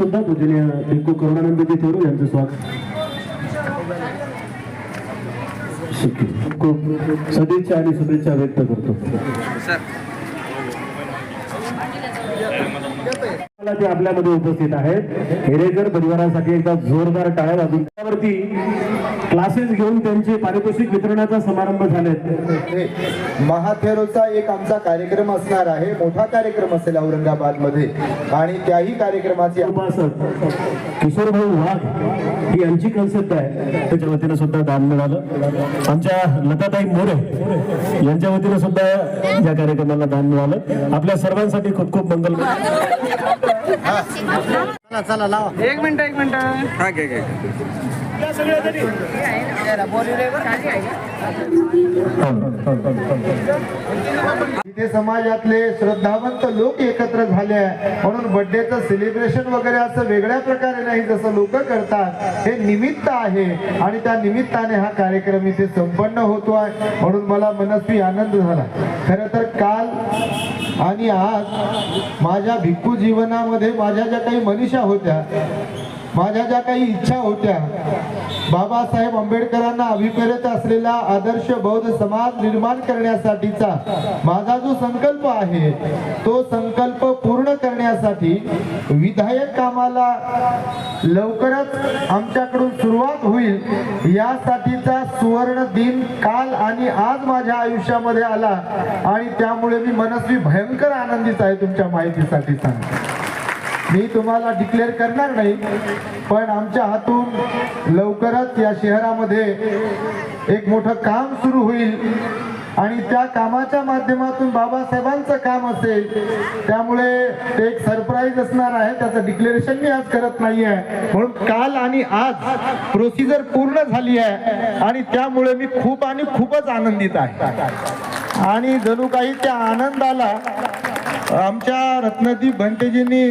सुद्धा पूजनीय भिक्खू करुणानंदजी थेरू यांचं स्वागत. खूप सदिच्छा आणि शुभेच्छा व्यक्त करतो मला ते आपल्यामध्ये उपस्थित आहेत. हेरेकर परिवारासाठी एकदा जोरदार टाळ्या वाजून त्यावरती क्लासेस घेऊन त्यांचे पारितोषिक वितरणाचा समारंभ झालेत. हे महाथेरोचा एक आमचा कार्यक्रम असणार आहे. मोठा कार्यक्रम असेल औरंगाबादमध्ये आणि त्याही कार्यक्रमाची उपासक किशोरभाऊ वाघ ही यांची कन्सेप्ट आहे. त्याच्या वतीनं सुद्धा दान मिळालं. आमच्या लताताई मोरे यांच्या वतीनं सुद्धा या कार्यक्रमाला दान मिळालं. आपल्या सर्वांसाठी खूप खूप मंगल एक मिनिट एक मिनिट. हा घे समाजातले श्रद्धावंत लोक एकत्र झाले आहे म्हणून बर्थडेचं सेलिब्रेशन वगैरे असं वेगळ्या प्रकारे नाही जसं लोक करतात हे निमित्त आहे. आणि त्या निमित्ताने हा कार्यक्रम इथे संपन्न होतो आहे म्हणून मला मनस्वी आनंद झाला. खरं तर काल आणि आज माझ्या भिक्खू जीवनामध्ये माझ्या ज्या काही मनीषा होत्या माझ्या ज्या काही इच्छा होत्या बाबासाहेब आंबेडकरांना अभिप्रेत असलेला आदर्श बौद्ध समाज निर्माण करण्यासाठीचा माझा जो संकल्प आहे तो संकल्प पूर्ण करण्यासाठी विधायक कामाला लवकरच आमच्याकडून सुरुवात होईल यासाठीचा सुवर्ण दिन काल आणि आज माझ्या आयुष्यामध्ये आला आणि त्यामुळे मी मनस्वी भयंकर आनंदीत आहे तुमच्या माहितीसाठी सांगतो. मी तुम्हाला डिक्लेअर करणार नाही पण आमच्या हातून लवकरच या शहरामध्ये एक मोठं काम सुरू होईल. आणि त्या कामाच्या माध्यमातून बाबासाहेबांचं काम असेल त्यामुळे ते एक सरप्राईज असणार आहे. त्याचं डिक्लेरेशन मी आज करत नाही आहे म्हणून काल आणि आज प्रोसिजर पूर्ण झाली आहे. आणि त्यामुळे मी खूप आणि खूपच आनंदित आहे. आणि जणू काही त्या आनंदाला आमच्या रत्नदीप भंतेजींनी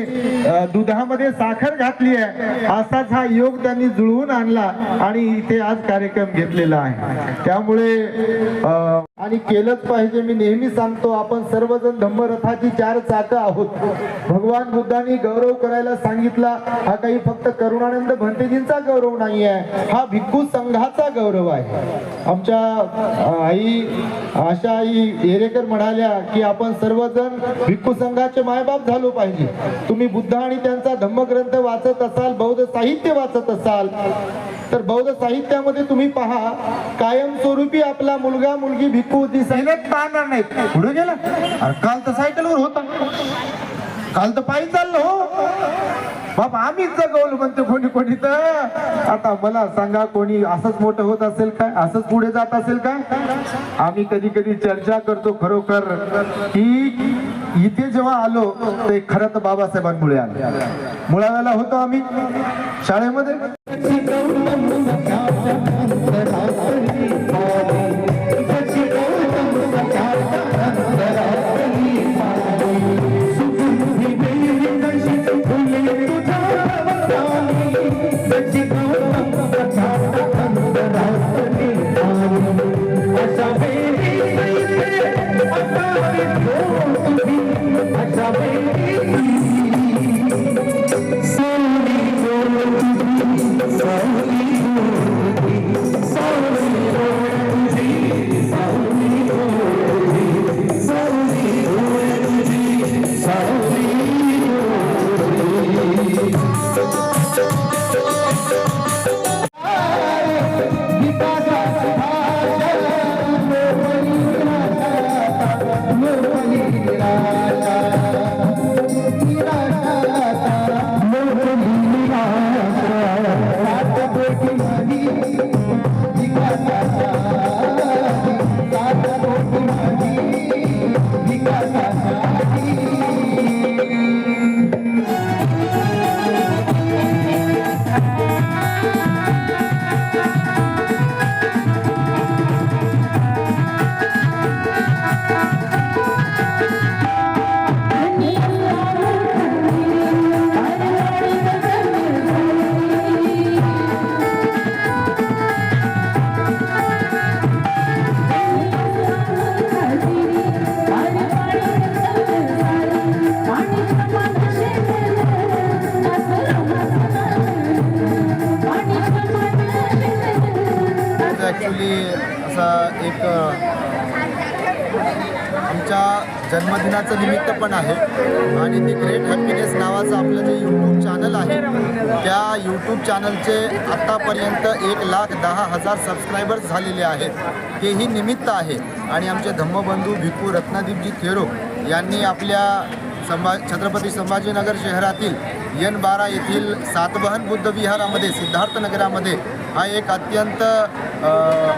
दुधामध्ये साखर घातली आहे असाच हा योग त्यांनी जुळवून आणला आणि इथे आज कार्यक्रम घेतलेला आहे. त्यामुळे आणि केलंच पाहिजे मी नेहमी सांगतो आपण सर्वजण धम्मरथाची चार चाक आहोत. भगवान बुद्धांनी गौरव करायला सांगितला हा काही फक्त करुणानंद भंतेजींचा गौरव नाही आहे हा भिक्खू संघाचा गौरव आहे. आमच्या आई आशा आई येरेकर म्हणाल्या की आपण सर्वजण भिक्खू संघाचे मायबाप झालो पाहिजे. तुम्ही बुद्ध आणि त्यांचा धम्मग्रंथ वाचत असाल बौद्ध साहित्य वाचत असाल तर बौद्ध साहित्यामध्ये तुम्ही पहा कायमस्वरूपी आपला मुलगा मुलगी भिक्खू दिसायलाच पाहणार नाहीत. पुढे गेला. काल तर सायकलवर होता. काल तर पायी चाललो. बाबा आम्हीच जगवलं म्हणतो कोणी कोणी तर. आता मला सांगा कोणी असंच मोठं होत असेल काय? असंच पुढे जात असेल काय? आम्ही कधी कधी चर्चा करतो खरोखर की इथे जेव्हा आलो ते खरं तर बाबासाहेबांमुळे आलो. मुळाव्याला होतो आम्ही शाळेमध्ये. दिनाचं निमित्त पण आहे. आणि दी ग्रेट हॅपीनेस नावाचं आपलं जे यूट्यूब चॅनल आहे त्या यूट्यूब चॅनलचे आत्तापर्यंत एक लाख दहा हजार सबस्क्रायबर्स झालेले आहेत. हेही निमित्त आहे. आणि आमचे धम्मबंधू भिकू रत्नादीपजी थेरो यांनी आपल्या संभा छत्रपती संभाजीनगर शहरातील यन बारा येथील सातबहन बुद्ध विहारामध्ये सिद्धार्थनगरामध्ये हा एक अत्यंत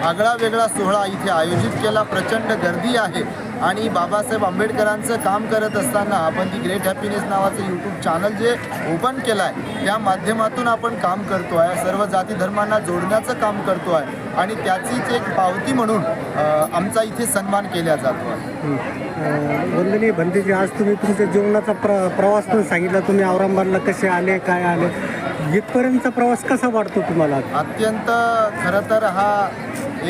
आगळा वेगळा सोहळा इथे आयोजित केला. प्रचंड गर्दी आहे. आणि बाबासाहेब आंबेडकरांचं काम करत असताना आपण ती ग्रेट हॅपीनेस नावाचं यूट्यूब चॅनल जे ओपन केलं आहे त्या माध्यमातून आपण काम करतो आहे सर्व जाती धर्मांना जोडण्याचं काम करतो आहे आणि त्याचीच एक पावती म्हणून आमचा इथे सन्मान केला जातो आहे वंदनीय भंतेजी आज तुम्ही तुमच्या जीवनाचा प्र प्रवास पण सांगितला. तुम्ही औरंगाबादला कसे आले काय आले? इथपर्यंतचा प्रवास कसा वाटतो तुम्हाला? अत्यंत खरं तर हा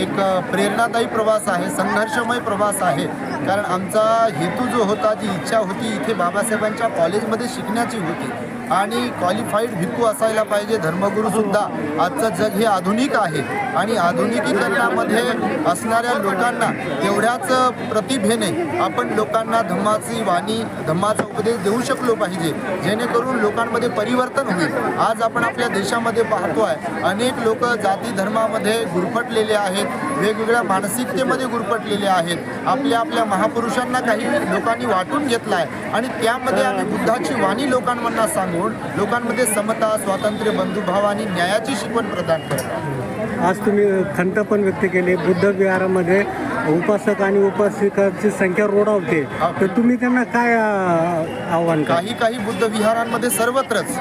एक प्रेरणादायी प्रवास आहे संघर्षमय प्रवास आहे. कारण आमचा हेतू जो होता जी इच्छा होती इथे बाबासाहेबांच्या कॉलेजमध्ये शिकण्याची होती. आणि क्वालिफाईड भिक्खू असायला पाहिजे धर्मगुरूसुद्धा आजचं जग हे आधुनिक आहे. आणि आधुनिकीकरणामध्ये असणाऱ्या लोकांना तेवढ्याच प्रतिभेने आपण लोकांना धम्माची वाणी धम्माचा उपदेश देऊ शकलो पाहिजे. जेणेकरून लोकांमध्ये परिवर्तन होईल. आज आपण आपल्या देशामध्ये पाहतो आहे अनेक लोक जाती धर्मामध्ये गुरफटलेले आहेत. वेगवेगळ्या मानसिकतेमध्ये गुरफटलेले आहेत. आपल्या आपल्या महापुरुषांना काही लोकांनी वाटून घेतला आहे आणि त्यामध्ये आम्ही बुद्धाची वाणी लोकांना सांगून लोकांमध्ये समता स्वातंत्र्य बंधुभाव आणि न्यायाची शिकवण प्रदान करतो आज तुम्ही खंत पण व्यक्त केली. बुद्ध विहारामध्ये उपासक आणि उपासिकाची संख्या रोडावते. तर तुम्ही त्यांना काय आव्हान काही काही बुद्ध विहारांमध्ये सर्वत्रच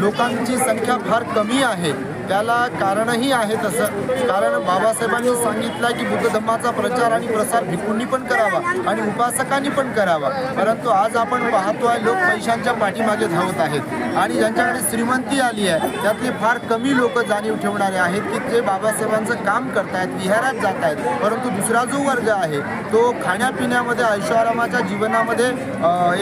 लोकांची संख्या फार कमी आहे. त्याला कारणही आहे तसं. कारण बाबासाहेबांनी सांगितलं की बुद्ध धम्माचा प्रचार आणि प्रसार भिकूंनी पण करावा आणि उपासकांनी पण करावा. परंतु आज आपण पाहतो आहे लोक पैशांच्या पाठीमागे धावत आहेत आणि ज्यांच्याकडे श्रीमंती आली आहे त्यातले फार कमी लोक जाणीव ठेवणारे आहेत की जे बाबासाहेबांचं काम करतायत विहारात जात आहेत परंतु दुसरा जो वर्ग आहे तो खाण्यापिण्यामध्ये ऐशोआरामाच्या जीवनामध्ये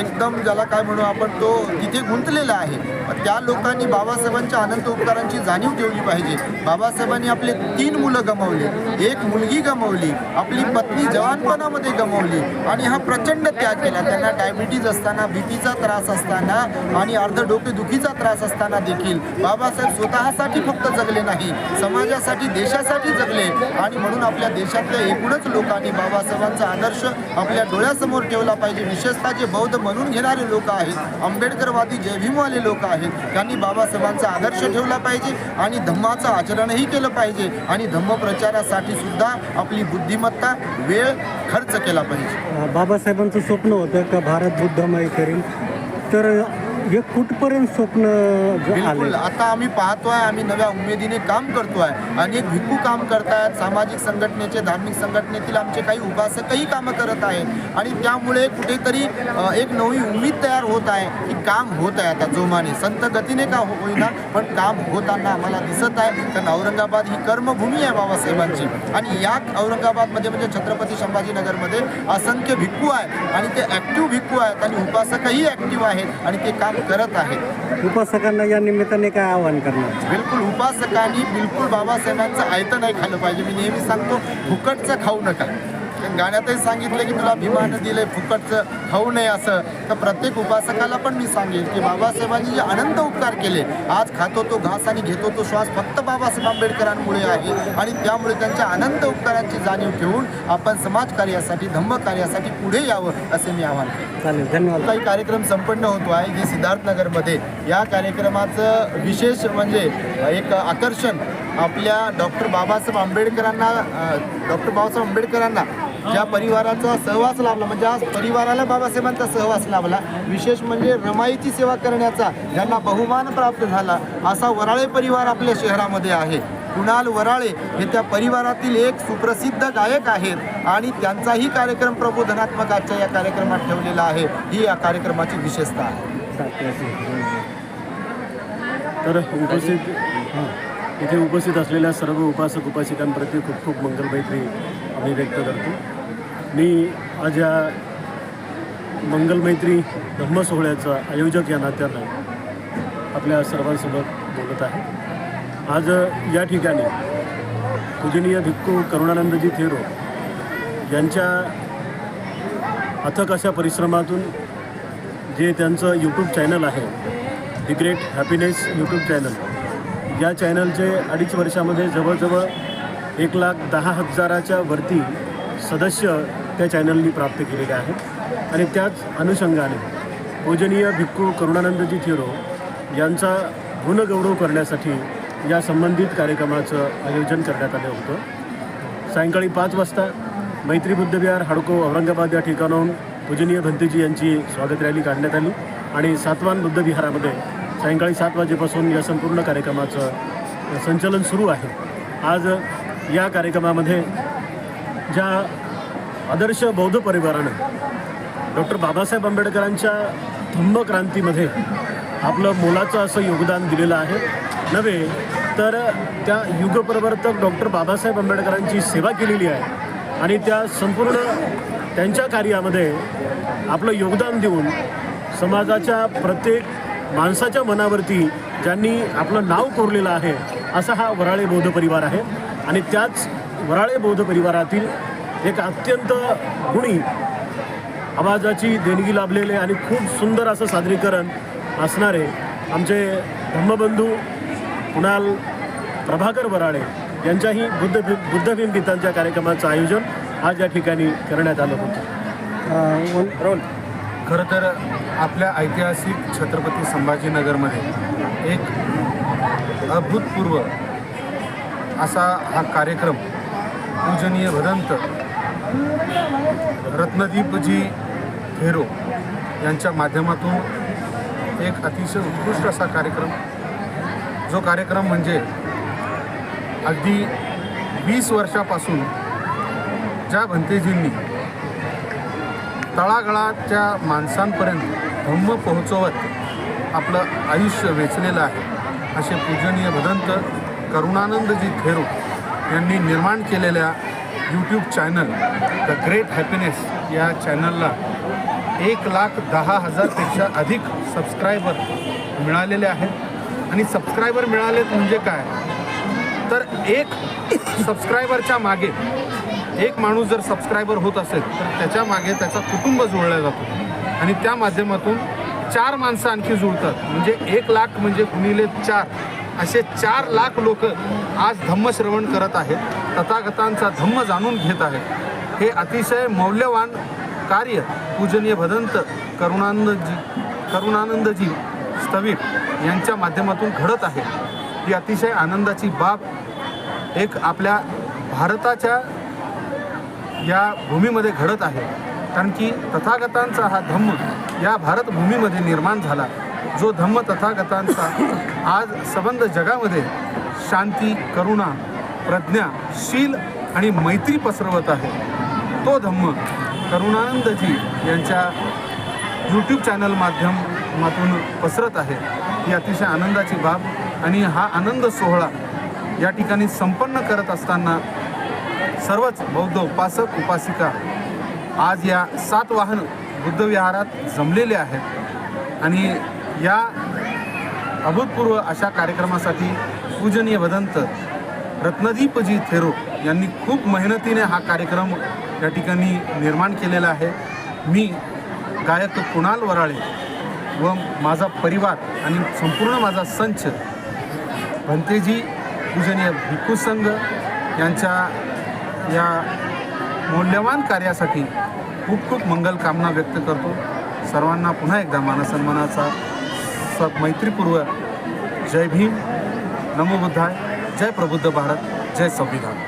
एकदम ज्याला काय म्हणू आपण तो तिथे गुंतलेला आहे. त्या लोकांनी बाबासाहेबांच्या अनंत उपकारांची जाणीव ठेवली पाहिजे. बाबासाहेबांनी आपले तीन मुलं गमावली. एक मुलगी गमावली. आपली पत्नी जवानपणामध्ये गमावली. आणि हा प्रचंड त्याग केला. त्यांना डायबिटीज असताना बीपीचा त्रास असताना आणि अर्ध डोकेदुखीचा त्रास असताना देखील बाबासाहेब स्वतःसाठी फक्त जगले नाही समाजासाठी देशासाठी जगले. आणि म्हणून आपल्या देशातल्या एकूणच लोकांनी बाबासाहेबांचा आदर्श आपल्या डोळ्यासमोर ठेवला पाहिजे. विशेषतः जे बौद्ध म्हणून घेणारे लोक आहेत आंबेडकरवादी जय भीमवाले लोक आहेत त्यांनी बाबासाहेबांचा आदर्श ठेवला पाहिजे. आणि धम्माचं आचरणही केलं पाहिजे आणि धम्मप्रचारासाठी सुद्धा आपली बुद्धिमत्ता वेळ खर्च केला पाहिजे. बाबासाहेबांचं स्वप्न होतं का भारत बुद्धमय करेल तर हे कुठपर्यंत स्वप्न बिलकुल. आता आम्ही पाहतोय आम्ही नव्या उमेदीने काम करतोय. अनेक भिक्खू काम करतायत सामाजिक संघटनेचे धार्मिक संघटनेतील आमचे काही उपासकही कामं करत आहेत. आणि त्यामुळे कुठेतरी अ, एक नवी उमेद तयार होत आहे की काम होत आहे आता जोमाने. संत गतीने का हो- होईना पण काम होताना आम्हाला दिसत आहे. कारण औरंगाबाद ही कर्मभूमी आहे बाबासाहेबांची. आणि या औरंगाबादमध्ये म्हणजे छत्रपती संभाजीनगरमध्ये असंख्य भिक्खू आहेत. आणि ते ॲक्टिव्ह भिक्खू आहेत आणि उपासकही ॲक्टिव्ह आहेत. आणि ते काम करत आहेत. उपासकांना या निमित्ताने काय आव्हान करणार? बिलकुल उपासकांनी बिलकुल बाबासाहेबांचं आयतं नाही खाल्लं पाहिजे. मी नेहमी सांगतो फुकटचं खाऊ नका. गाण्यातही सांगितलं की तुला भीमानं दिलंय फुकटचं खाऊ नये असं. तर प्रत्येक उपासकाला पण मी सांगेन की बाबासाहेबांनी जे अनंत उपकार केले आज खातो तो घास आणि घेतो तो श्वास फक्त बाबासाहेब आंबेडकरांमुळे आहे. आणि त्यामुळे त्यांच्या अनंत उपकारांची जाणीव ठेवून आपण समाजकार्यासाठी धम्म कार्यासाठी पुढे यावं असे मी आवाहन करतो चालेल धन्यवाद. काही कार्यक्रम संपन्न होतो आहे जे सिद्धार्थनगरमध्ये. या कार्यक्रमाचं विशेष म्हणजे एक आकर्षण आपल्या डॉक्टर बाबासाहेब आंबेडकरांना डॉक्टर बाबासाहेब आंबेडकरांना ज्या परिवाराचा सहवास लाभला म्हणजे आज परिवाराला बाबासाहेबांचा सहवास लाभला विशेष म्हणजे रमाईची सेवा करण्याचा ज्यांना बहुमान प्राप्त झाला असा वराळे परिवार आपल्या शहरामध्ये आहे. कुणाल वराळे हे त्या परिवारातील एक सुप्रसिद्ध गायक आहेत आणि त्यांचाही कार्यक्रम प्रबोधनात्मक आजच्या या कार्यक्रमात ठेवलेला आहे. ही या कार्यक्रमाची विशेषता आहे. तर उपस्थित इथे उपस्थित असलेल्या सर्व उपासक उपासिकांप्रती खूप खूप मंगलमैत्री आम्ही व्यक्त करतो. मी आज या मंगलमैत्री धम्मसोहळ्याचा आयोजक या नात्यानं आपल्या सर्वांसोबत बोलत आहे. आज या ठिकाणी पूजनीय भिक्खू करुणानंदजी थेरो यांच्या अथक अशा परिश्रमातून जे त्यांचं यूट्यूब चॅनल आहे the great happiness YouTube channel या चॅनलचे अडीच वर्षामध्ये जवळजवळ एक लाख दहा हजाराच्या वरती सदस्य त्या चॅनलनी प्राप्त केलेले आहेत. आणि त्याच अनुषंगाने पूजनीय भिक्खू करुणानंदजी थिरो यांचा गुणगौरव करण्यासाठी या संबंधित कार्यक्रमाचं आयोजन करण्यात आलं होतं. सायंकाळी पाच वाजता मैत्री बुद्धविहार हडको औरंगाबाद या ठिकाणाहून पूजनीय भंतेजी यांची स्वागत रॅली काढण्यात आली आणि सातवान बुद्धविहारामध्ये सायंकाळी सात वाजेपासून या संपूर्ण कार्यक्रमाचं संचलन सुरू आहे. आज या कार्यक्रमामध्ये ज्या आदर्श बौद्ध परिवारानं डॉक्टर बाबासाहेब आंबेडकरांच्या धम्मक्रांतीमध्ये आपलं मोलाचं असं योगदान दिलेलं आहे. नव्हे तर त्या युगप्रवर्तक डॉक्टर बाबासाहेब आंबेडकरांची सेवा केलेली आहे आणि त्या संपूर्ण त्यांच्या कार्यामध्ये आपलं योगदान देऊन समाजाच्या प्रत्येक माणसाच्या मनावरती ज्यांनी आपलं नाव कोरलेलं आहे असा हा वराळे बौद्ध परिवार आहे. आणि त्याच वराळे बौद्ध परिवारातील एक अत्यंत गुणी आवाजाची देणगी लाभलेले आणि खूप सुंदर असं सादरीकरण असणारे आमचे धम्मबंधू कुणाल प्रभाकर वराळे यांच्याही बुद्ध बुद्धभीम गीतांच्या कार्यक्रमाचं आयोजन आज या ठिकाणी करण्यात आलं होतं. खरं तर आपल्या ऐतिहासिक छत्रपती संभाजीनगरमध्ये एक अभूतपूर्व असा हा कार्यक्रम पूजनीय भदंत रत्नदीपजी थेरो यांच्या माध्यमातून एक अतिशय उत्कृष्ट असा कार्यक्रम जो कार्यक्रम म्हणजे अगदी वीस वर्षापासून ज्या भंतेजींनी तळागळाच्या माणसांपर्यंत धम्म पोहोचवत आपलं आयुष्य वेचलेलं आहे. असे पूजनीय भदंत करुणानंदजी थेरो यांनी निर्माण केलेल्या YouTube channel the great happiness या चॅनलला एक लाख दहा हजारपेक्षा अधिक सबस्क्रायबर मिळालेले आहेत. आणि सबस्क्रायबर मिळालेत म्हणजे काय? तर एक सबस्क्रायबरच्या मागे एक माणूस जर सबस्क्रायबर होत असेल तर त्याच्यामागे त्याचा कुटुंब जुळला जातो. आणि त्या माध्यमातून चार माणसं आणखी जुळतात. म्हणजे एक लाख म्हणजे गुणिले चार. असे चार लाख लोक आज धम्मश्रवण करत आहेत. तथागतांचा धम्म जाणून घेत आहेत. हे अतिशय मौल्यवान कार्य पूजनीय भदंत करुणानंदजी करुणानंदजी स्थविर यांच्या माध्यमातून घडत आहे. ही अतिशय आनंदाची बाब एक आपल्या भारताच्या या भूमीमध्ये घडत आहे. कारण की तथागतांचा हा धम्म या भारतभूमीमध्ये निर्माण झाला. जो धम्म तथागतांचा आज सबंध जगामध्ये शांती करुणा प्रज्ञा शील आणि मैत्री पसरवत आहे. तो धम्म करुणानंदजी यांच्या यूट्यूब चॅनल माध्यमातून पसरत आहे. ही अतिशय आनंदाची बाब आणि हा आनंद सोहळा या ठिकाणी संपन्न करत असताना सर्वच बौद्ध उपासक उपासिका आज या सात वाहन बुद्धविहारात जमलेले आहेत. आणि या अभूतपूर्व अशा कार्यक्रमासाठी पूजनीय भदंत रत्नदीपजी थेरो यांनी खूप मेहनतीने हा कार्यक्रम या ठिकाणी निर्माण केलेला आहे. मी गायक कुणाल वराळे व माझा परिवार आणि संपूर्ण माझा संच भंतेजी पूजनीय भिक्खू संघ यांच्या या मौल्यवान कार्यासाठी खूप खूप मंगल कामना व्यक्त करतो. सर्वांना पुन्हा एकदा मानसन्मानाचा स मैत्रीपूर्व जय भीम. नमो बुद्धाय. जय प्रबुद्ध भारत. जय संविधान.